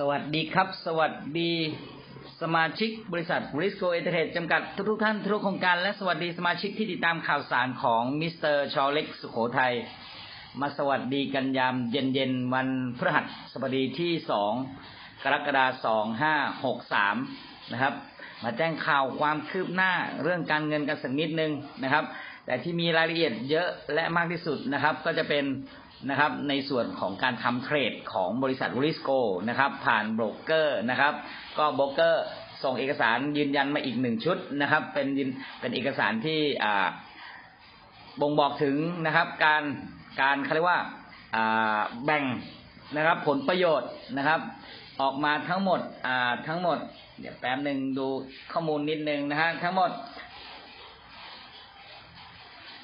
สวัสดีครับ สวัสดีสมาชิกบริษัทบริสโกเอเทจจำกัดทุกๆท่านทุกโครงการ และสวัสดีสมาชิกที่ติดตามข่าวสารของมิสเตอร์ชอเล็กสุโขทัยมาสวัสดีกันยามเย็นๆ วันพฤหัสบดีที่สองกรกฎาสองห้าหกสามนะครับ มาแจ้งข่าวความคืบหน้าเรื่องการเงินกันสักนิดนึงนะครับ แต่ที่มีรายละเอียดเยอะและมากที่สุดนะครับ ก็จะเป็น นะครับ ในส่วนของการทำเทรดของบริษัทริสโกนะครับ ผ่านโบรกเกอร์นะครับ ก็โบรกเกอร์ส่งเอกสารยืนยันมาอีกหนึ่งชุดนะครับ เป็นเป็นเอกสารที่บ่งบอกถึงนะครับ การการเขาเรียกว่าแบ่งนะครับ ผลประโยชน์นะครับ ออกมาทั้งหมดทั้งหมด เดี๋ยวแป๊บหนึ่งดูข้อมูลนิดนึงนะฮะทั้งหมด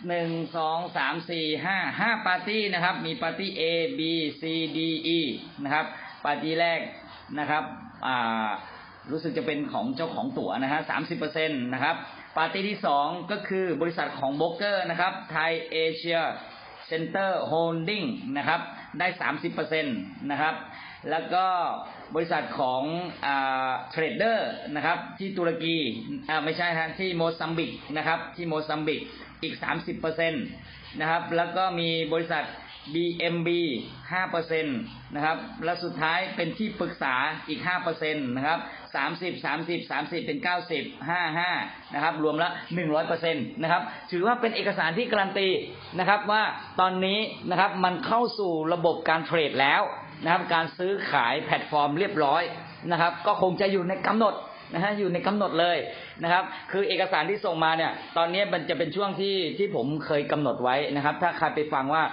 หนึ่งสองสามสี่ห้าห้าปาร์ตี้นะครับ มีปาร์ตี้ A B C D E นะครับ ปาร์ตี้แรกนะครับอ่ารู้สึกจะเป็นของเจ้าของตั๋วนะฮะสามสิบเปอร์เซ็นตนะครับ ปาร์ตี้ที่สองก็คือบริษัทของโบรกเกอร์นะครับ ไทยเอเชียเซ็นเตอร์โฮลดิ้งนะครับ ได้สามสิบเปอร์เซ็นตนะครับ แล้วก็บริษัทของเทรดเดอร์นะครับที่ตุรกีอ่าไม่ใช่ฮะที่โมซัมบิกนะครับที่โมซัมบิก อีกสามสิบเปอร์เซ็นตนะครับแล้วก็มีบริษัท BMB ห้าเปอร์เซ็นตนะครับและสุดท้ายเป็นที่ปรึกษาอีกห้าเปอร์เซ็นตนะครับสามสิบสามสิบสามสิบเป็นเก้าสิบห้าห้านะครับรวมละหนึ่งร้อยเปอร์เซ็นตนะครับถือว่าเป็นเอกสารที่การันตีนะครับว่าตอนนี้นะครับมันเข้าสู่ระบบการเทรดแล้วนะครับการซื้อขายแพลตฟอร์มเรียบร้อยนะครับก็คงจะอยู่ในกำหนด นะฮะอยู่ในกำหนดเลยนะครับ คือเอกสารที่ส่งมาเนี่ย ตอนนี้มันจะเป็นช่วงที่ที่ผมเคยกำหนดไว้นะครับ ถ้าใครไปฟังว่า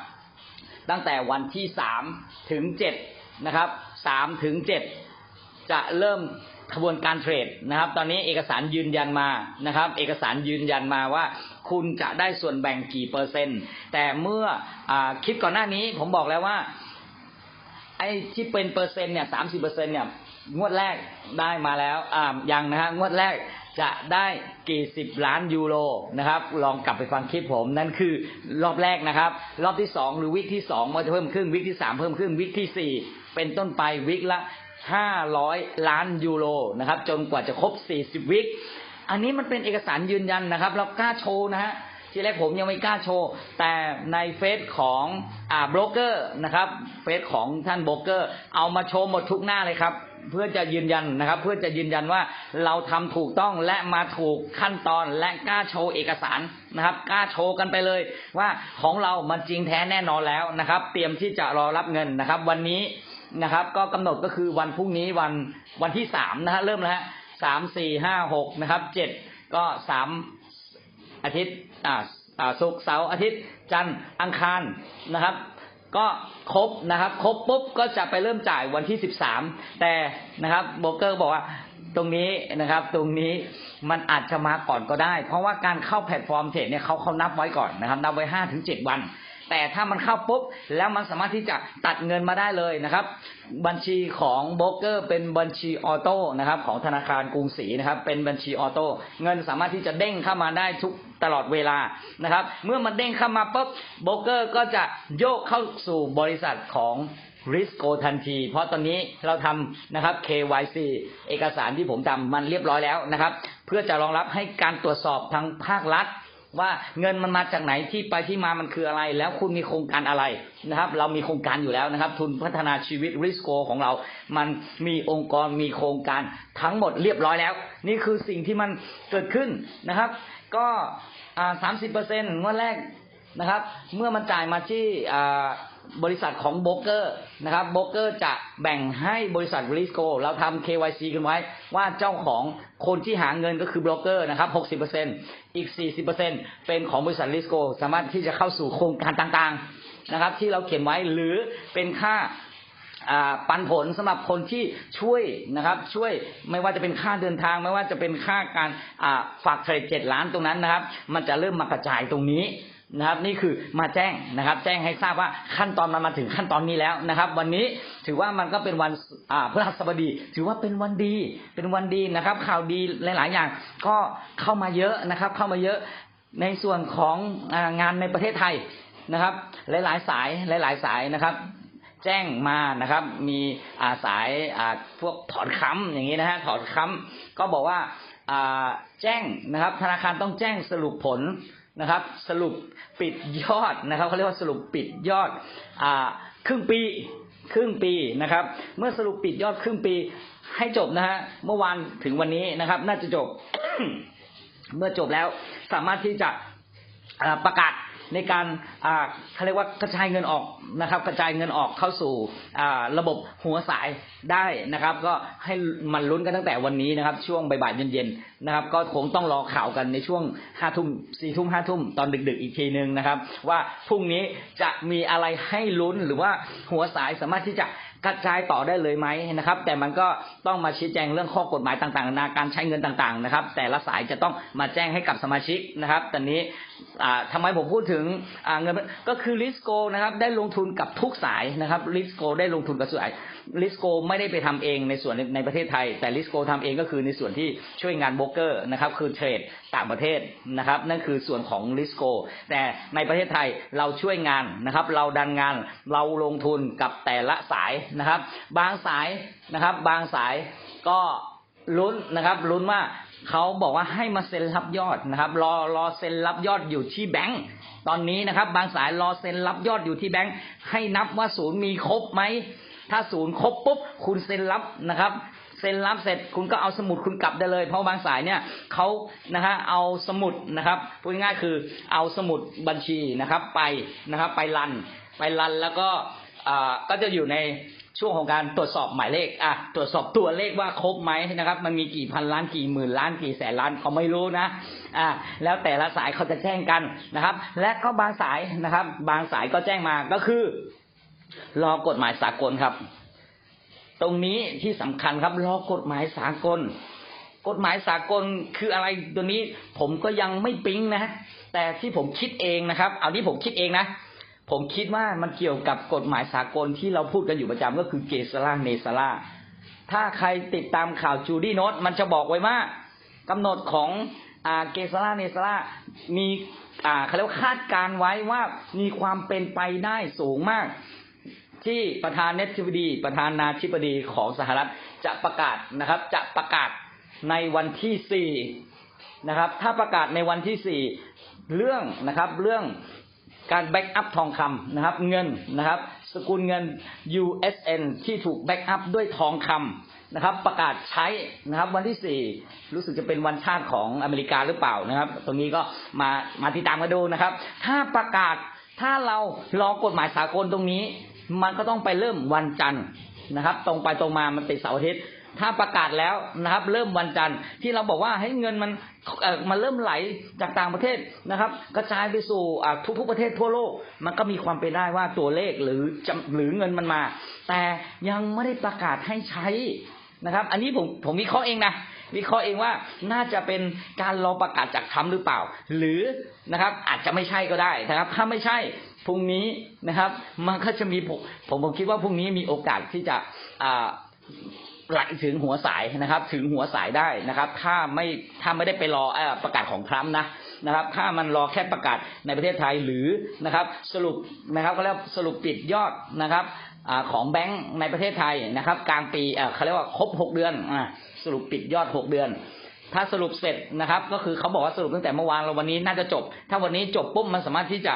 ตั้งแต่วันที่สามถึงเจ็ดนะครับสามถึงเจ็ดจะเริ่มขบวนการเทรดนะครับ ตอนนี้เอกสารยืนยันมานะครับ เอกสารยืนยันมาว่าคุณจะได้ส่วนแบ่งกี่เปอร์เซ็นต์ แต่เมื่ออคลิปก่อนหน้านี้ผมบอกแล้วว่าไอ้ที่เป็นเปอร์เซ็นต์เนี่ยสามสิบเปอร์เซ็นต์เนี่ย งวดแรกได้มาแล้วอ่ายังนะฮะงวดแรกจะได้กี่สิบล้านยูโรนะครับ ลองกลับไปฟังคลิปผมนั่นคือรอบแรกนะครับ รอบที่สองหรือวิกที่สองมันจะเพิ่มขึ้นวิกที่สามเพิ่มขึ้นวิกที่สี่เป็นต้นไปวิกละห้าร้อยล้านยูโรนะครับ จนกว่าจะครบสี่สิบวิกอันนี้มันเป็นเอกสารยืนยันนะครับ เรากล้าโชว์นะฮะทีแรกผมยังไม่กล้าโชว์ แต่ในเฟซของอ่าโบรกเกอร์นะครับเฟซของท่านโบรกเกอร์ เอามาโชว์หมดทุกหน้าเลยครับ เพื่อจะยืนยันนะครับ เพื่อจะยืนยันว่าเราทำถูกต้องและมาถูกขั้นตอนและกล้าโชว์เอกสารนะครับกล้าโชว์กันไปเลยว่าของเรามันจริงแท้แน่นอนแล้วนะครับ เตรียมที่จะรอรับเงินนะครับ วันนี้นะครับ ก็กำหนดก็คือวันพรุ่งนี้วันวันที่สามนะฮะเริ่มแล้วฮะสามสี่ห้าหกนะครับเจ็ดก็สามอาทิตย์อ่าอ่าศุกร์เสาร์อาทิตย์จันทร์อังคารนะครับ ก็ครบนะครับ ครบปุ๊บก็จะไปเริ่มจ่ายวันที่สิบสามแต่นะครับโบรกเกอร์บอกว่าตรงนี้นะครับตรงนี้มันอาจจะมาก่อนก็ได้ เพราะว่าการเข้าแพลตฟอร์มเทรดเนี่ยเขาเขานับไว้ก่อนนะครับ นับไว้ห้าถึงเจ็ดวัน แต่ถ้ามันเข้าปุ๊บแล้วมันสามารถที่จะตัดเงินมาได้เลยนะครับ บัญชีของโบรกเกอร์ เป็นบัญชีออโต้นะครับของธนาคารกรุงศรีนะครับ เป็นบัญชีออโต้เงินสามารถที่จะเด้งเข้ามาได้ทุกตลอดเวลานะครับ เมื่อมันเด้งเข้ามาปุ๊บโบรกเกอร์ก็จะโยกเข้าสู่บริษัทของริสโกทันที เพราะตอนนี้เราทำนะครับ KYC เอกสารที่ผมทำมันเรียบร้อยแล้วนะครับ เพื่อจะรองรับให้การตรวจสอบทางภาครัฐ ว่าเงินมันมาจากไหนที่ไปที่มามันคืออะไร แล้วคุณมีโครงการอะไรนะครับ เรามีโครงการอยู่แล้วนะครับ ทุนพัฒนาชีวิตริสโกของเรา มันมีองค์กรมีโครงการทั้งหมดเรียบร้อยแล้ว นี่คือสิ่งที่มันเกิดขึ้นนะครับ ก็สามสิบเปอร์เซ็นต์งวดแรกนะครับ เมื่อมันจ่ายมาที่อ่า บริษัทของโบรกเกอร์นะครับโบรกเกอร์จะแบ่งให้บริษัทริสโกเราทำ KYC กันไว้ว่าเจ้าของคนที่หาเงินก็คือโบรกเกอร์นะครับ60%อีก40%เป็นของบริษัทริสโกสามารถที่จะเข้าสู่โครงการต่างๆนะครับ ที่เราเขียนไว้หรือเป็นค่าอ่าปันผลสำหรับคนที่ช่วยนะครับช่วยไม่ว่าจะเป็นค่าเดินทาง ไม่ว่าจะเป็นค่าการอ่าฝากเทรดเจ็ดล้านตรงนั้นนะครับ มันจะเริ่มมากระจายตรงนี้ นะครับ นี่คือมาแจ้งนะครับ แจ้งให้ทราบว่าขั้นตอนมันมาถึงขั้นตอนนี้แล้วนะครับ วันนี้ถือว่ามันก็เป็นวันอ่าพฤหัสบดี ถือว่าเป็นวันดีเป็นวันดีนะครับ ข่าวดีหลาย ๆ อย่างก็เข้ามาเยอะนะครับ เข้ามาเยอะในส่วนของงานในประเทศไทยนะครับ หลาย ๆ สายหลาย ๆ สายนะครับแจ้งมานะครับ มีอาสายอ่าพวกถอนค้ำอย่างนี้นะฮะถอนค้ำก็บอกว่าอ่าแจ้งนะครับ ธนาคารต้องแจ้งสรุปผล นะครับ สรุปปิดยอดนะครับเขาเรียกว่าสรุปปิดยอดอ่าครึ่งปีครึ่งปีนะครับ เมื่อสรุปปิดยอดครึ่งปีให้จบนะฮะเมื่อวานถึงวันนี้นะครับ น่าจะจบ เมื่อจบแล้วสามารถที่จะประกาศ ในการเขาเรียกว่ากระจายเงินออกนะครับ กระจายเงินออกเข้าสู่ระบบหัวสายได้นะครับ ก็ให้มันลุ้นกันตั้งแต่วันนี้นะครับ ช่วงบ่ายๆเย็นๆนะครับ ก็คงต้องรอข่าวกันในช่วงห้าทุ่มสี่ทุ่มห้าทุ่มตอนดึก ๆ อีกทีนึงนะครับ ว่าพรุ่งนี้จะมีอะไรให้ลุ้นหรือว่าหัวสายสามารถที่จะกระจายต่อได้เลยไหมนะครับ แต่มันก็ต้องมาชี้แจงเรื่องข้อกฎหมายต่างๆนานาการใช้เงินต่างๆนะครับ แต่ละสายจะต้องมาแจ้งให้กับสมาชิกนะครับตอนนี้อ่าทำไมผมพูดถึงเงินก็คือลิสโกนะครับได้ลงทุนกับทุกสายนะครับลิสโกได้ลงทุนกับสายลิสโกไม่ได้ไปทำเองในส่วนในประเทศไทย แต่ลิสโกทำเองก็คือในส่วนที่ช่วยงานโบรกเกอร์นะครับคือเทรดต่างประเทศนะครับ นั่นคือส่วนของลิสโก แต่ในประเทศไทยเราช่วยงานนะครับ เราดันงานเราลงทุนกับแต่ละสายนะครับ บางสายนะครับ บางสายก็ลุ้นนะครับลุ้นว่าเขาบอกว่าให้มาเซ็นรับยอดนะครับ รอรอเซ็นรับยอดอยู่ที่แบงก์ตอนนี้นะครับ บางสายรอเซ็นรับยอดอยู่ที่แบงก์ให้นับว่าศูนย์มีครบไหมถ้าศูนย์ครบปุ๊บคุณเซ็นรับนะครับ เซ็นรับเสร็จคุณก็เอาสมุดคุณกลับได้เลย เพราะบางสายเนี่ยเขานะฮะเอาสมุดนะครับพูดง่ายๆคือเอาสมุดบัญชีนะครับไปนะครับไปรันไปรันแล้วก็อ่าก็จะอยู่ในช่วงของการตรวจสอบหมายเลขอะตรวจสอบตัวเลขว่าครบไหมนะครับ มันมีกี่พันล้านกี่หมื่นล้านกี่แสนล้านเขาไม่รู้นะอ่าแล้วแต่ละสายเขาจะแจ้งกันนะครับ และก็บางสายนะครับ บางสายก็แจ้งมาก็คือ รอกฎหมายสากลครับ ตรงนี้ที่สำคัญครับรอกฎหมายสากล กฎหมายสากลคืออะไรตัวนี้ผมก็ยังไม่ปิ๊งนะ แต่ที่ผมคิดเองนะครับ เอาที่ผมคิดเองนะ ผมคิดว่ามันเกี่ยวกับกฎหมายสากลที่เราพูดกันอยู่ประจำก็คือเกสลาเนสลาถ้าใครติดตามข่าวจูดี้โนตมันจะบอกไว้ว่ากำหนดของอาเกสลาเนสลามีอ่าเขาเรียกว่าคาดการณ์ไว้ว่ามีความเป็นไปได้สูงมาก ที่ประธานาธิบดี ประธานาธิบดีของสหรัฐจะประกาศนะครับ จะประกาศในวันที่สี่นะครับ ถ้าประกาศในวันที่สี่เรื่องนะครับเรื่องการแบ็กอัพทองคำนะครับ เงินนะครับ สกุลเงิน USN ที่ถูกแบ็กอัพด้วยทองคำนะครับ ประกาศใช้นะครับวันที่สี่รู้สึกจะเป็นวันชาติของอเมริกาหรือเปล่านะครับ ตรงนี้ก็มามาติดตามกันดูนะครับ ถ้าประกาศถ้าเรารอกฎหมายสากลตรงนี้ มันก็ต้องไปเริ่มวันจันทร์นะครับ ตรงไปตรงมามันติดเสาร์อาทิตย์ถ้าประกาศแล้วนะครับ เริ่มวันจันทร์ที่เราบอกว่าให้เงินมันเออมันเริ่มไหลจากต่างประเทศนะครับ กระจายไปสู่อ่าทุกๆประเทศทั่วโลก มันก็มีความเป็นได้ว่าตัวเลขหรือจำหรือเงินมันมา แต่ยังไม่ได้ประกาศให้ใช้นะครับ อันนี้ผมผมวิเคราะห์เองนะวิเคราะห์เองว่าน่าจะเป็นการรอประกาศจากทรัมป์หรือเปล่า หรือนะครับอาจจะไม่ใช่ก็ได้นะครับ ถ้าไม่ใช่ พรุ่งนี้นะครับ มันก็จะมีผมผมคิดว่าพรุ่งนี้มีโอกาสที่จะอ่าไหลถึงหัวสายนะครับ ถึงหัวสายได้นะครับ ถ้าไม่ถ้าไม่ได้ไปรออประกาศของทรัมป์นะนะครับ ถ้ามันรอแค่ประกาศในประเทศไทยหรือนะครับ สรุปนะครับก็เรียกสรุปปิดยอดนะครับอของแบงก์ในประเทศไทยนะครับ กลางปีเขาเรียกว่าครบหกเดือนอสรุปปิดยอดหกเดือน ถ้าสรุปเสร็จนะครับ ก็คือเขาบอกว่าสรุปตั้งแต่เมื่อวานเราวันนี้น่าจะจบ ถ้าวันนี้จบปุ๊บมันสามารถที่จะ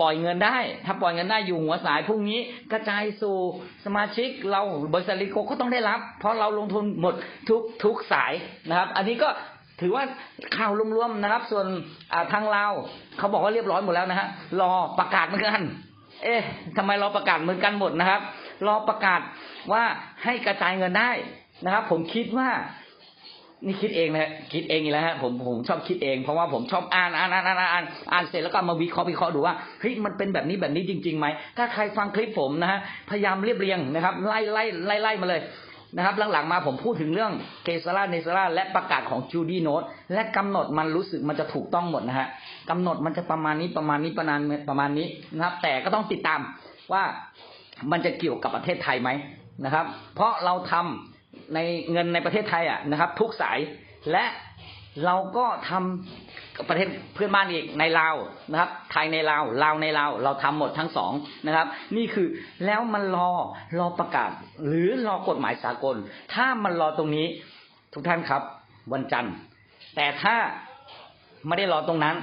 ปล่อยเงินได้ ถ้าปล่อยเงินได้อยู่หัวสายพรุ่งนี้กระจายสู่สมาชิกเราบริษัทลิโกก็ต้องได้รับ เพราะเราลงทุนหมดทุกทุกสายนะครับ อันนี้ก็ถือว่าข่าวรวมๆนะครับ ส่วนทางเราเขาบอกว่าเรียบร้อยหมดแล้วนะฮะรอประกาศเหมือนกัน เอ๊ะทำไมรอประกาศเหมือนกันหมดนะครับ รอประกาศว่าให้กระจายเงินได้นะครับ ผมคิดว่า นี่คิดเองนะฮะคิดเองอีกแล้วฮะผมผมชอบคิดเองเพราะว่าผมชอบอ่านอ่านอ่านอ่านอ่านอ่านเสร็จแล้วก็มาวิเคราะห์วิเคราะห์ดูว่าเฮ้ยมันเป็นแบบนี้แบบนี้จริงๆไหมถ้าใครฟังคลิปผมนะฮะพยายามเรียบเรียงนะครับ ไล่ไล่ไล่ไล่มาเลยนะครับหลังๆมาผมพูดถึงเรื่องเกสราเนสราและประกาศของจูดี้โนตและกำหนดมันรู้สึกมันจะถูกต้องหมดนะฮะกำหนดมันจะประมาณนี้ประมาณนี้ประมาณประมาณนี้นะครับ แต่ก็ต้องติดตามว่ามันจะเกี่ยวกับประเทศไทยไหมนะครับ เพราะเราทำ ในเงินในประเทศไทยอะนะครับ ทุกสายและเราก็ทำประเทศเพื่อนบ้านอีกในลาวนะครับ ไทยในลาวลาวในลาวเราทำหมดทั้งสองนะครับ นี่คือแล้วมันรอรอประกาศ หรือรอกฎหมายสากล ถ้ามันรอตรงนี้ทุกท่านครับ วันจันทร์ แต่ถ้าไม่ได้รอตรงนั้น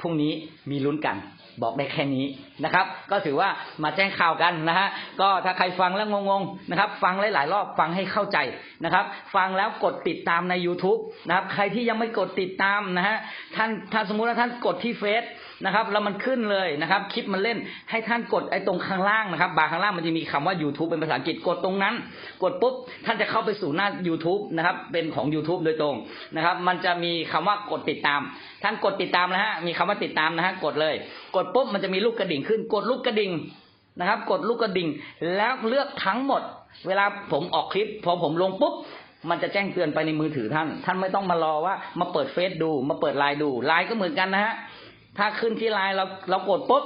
พรุ่งนี้มีลุ้นกัน บอกได้แค่นี้นะครับ ก็ถือว่ามาแจ้งข่าวกันนะฮะก็ถ้าใครฟังแล้วงงๆนะครับ ฟังหลายๆรอบฟังให้เข้าใจนะครับ ฟังแล้วกดติดตามใน YouTube นะครับ ใครที่ยังไม่กดติดตามนะฮะท่านถ้าสมมุติว่าท่านกดที่เฟซนะครับแล้วมันขึ้นเลยนะครับ คลิปมันเล่นให้ท่านกดไอ้ตรงข้างล่างนะครับ บาร์ข้างล่างมันจะมีคำว่า YouTube เป็นภาษาอังกฤษกดตรงนั้น กดปุ๊บท่านจะเข้าไปสู่หน้า YouTube นะครับเป็นของ YouTube โดยตรงนะครับ มันจะมีคำว่ากดติดตาม ท่านกดติดตามนะฮะมีคาว่าติดตามนะฮะกดเลย กดปุ๊บมันจะมีลูกกระดิ่งขึ้น กดลูกกระดิ่งนะครับ กดลูกกระดิ่งแล้วเลือกทั้งหมด เวลาผมออกคลิปพอผมลงปุ๊บมันจะแจ้งเตือนไปในมือถือท่าน ท่านไม่ต้องมารอว่ามาเปิดเฟซดู มาเปิดไลน์ดูไลน์ก็เหมือนกันนะฮะถ้าขึ้นที่ไลน์เราเรากดปุ๊บ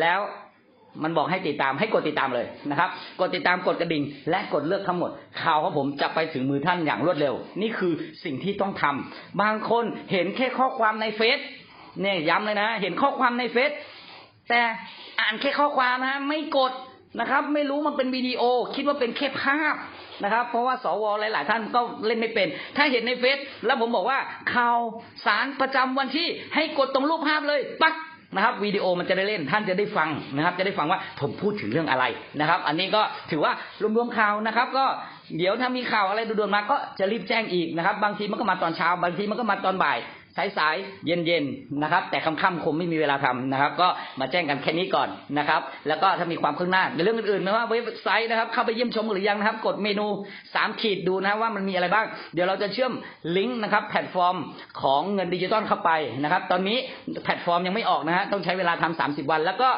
แล้ว มันบอกให้ติดตามให้กดติดตามเลยนะครับ กดติดตามกดกระดิ่ง และกดเลือกทั้งหมด ข่าวของผมจะไปถึงมือท่านอย่างรวดเร็ว นี่คือสิ่งที่ต้องทำบางคนเห็นแค่ข้อความในเฟซเนี่ยย้ำเลยนะ เห็นข้อความในเฟซแต่อ่านแค่ข้อความนะ ไม่กดนะครับ ไม่รู้มันเป็นวิดีโอ คิดว่าเป็นแค่ภาพนะครับ เพราะว่าสวหลาย ๆ ท่านก็เล่นไม่เป็น ถ้าเห็นในเฟซแล้วผมบอกว่าข่าวสารประจำวันที่ให้กดตรงรูปภาพเลย ปัก นะครับวิดีโอมันจะได้เล่นท่านจะได้ฟังนะครับ จะได้ฟังว่าผมพูดถึงเรื่องอะไรนะครับ อันนี้ก็ถือว่ารวมๆข่าวนะครับ ก็เดี๋ยวถ้ามีข่าวอะไรด่วนๆมาก็จะรีบแจ้งอีกนะครับ บางทีมันก็มาตอนเช้า บางทีมันก็มาตอนบ่าย สายๆเย็นๆนะครับ แต่ค่ำๆคงไม่มีเวลาทำนะครับ ก็มาแจ้งกันแค่นี้ก่อนนะครับ แล้วก็ถ้ามีความคืบหน้าในเรื่องอื่นๆไม่ว่าเว็บไซต์นะครับ เข้าไปเยี่ยมชมหรือยังนะครับ กดเมนูสามขีดดูนะว่ามันมีอะไรบ้าง เดี๋ยวเราจะเชื่อมลิงก์นะครับแพลตฟอร์มของเงินดิจิตอลเข้าไปนะครับ ตอนนี้แพลตฟอร์มยังไม่ออกนะฮะต้องใช้เวลาทำสามสิบวัน แล้วก็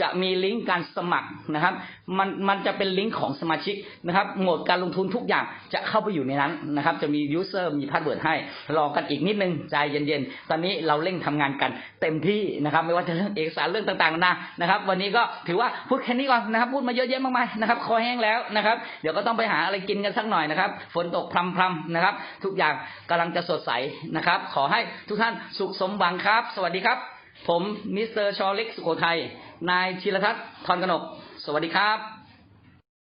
จะมีลิงก์การสมัครนะครับ มันมันจะเป็นลิงก์ของสมาชิกนะครับ โหมดการลงทุนทุกอย่างจะเข้าไปอยู่ในนั้นนะครับ จะมียูเซอร์มีพาสเวิร์ดให้รอกันอีกนิดนึงใจเย็นๆ ตอนนี้เราเร่งทำงานกันเต็มที่นะครับ ไม่ว่าจะเรื่องเอกสารเรื่องต่างๆนานะครับ วันนี้ก็ถือว่าพูดแค่นี้ก่อนนะครับ พูดมาเยอะแยะมากมายนะครับคอแห้งแล้วนะครับ เดี๋ยวก็ต้องไปหาอะไรกินกันสักหน่อยนะครับ ฝนตกพรำๆนะครับ ทุกอย่างกำลังจะสดใสนะครับ ขอให้ทุกท่านสุขสมหวังครับ สวัสดีครับ ผมมิสเตอร์ชอเล็กสุโขทัย นายชีรทัศน์ทอนกนก สวัสดีครับ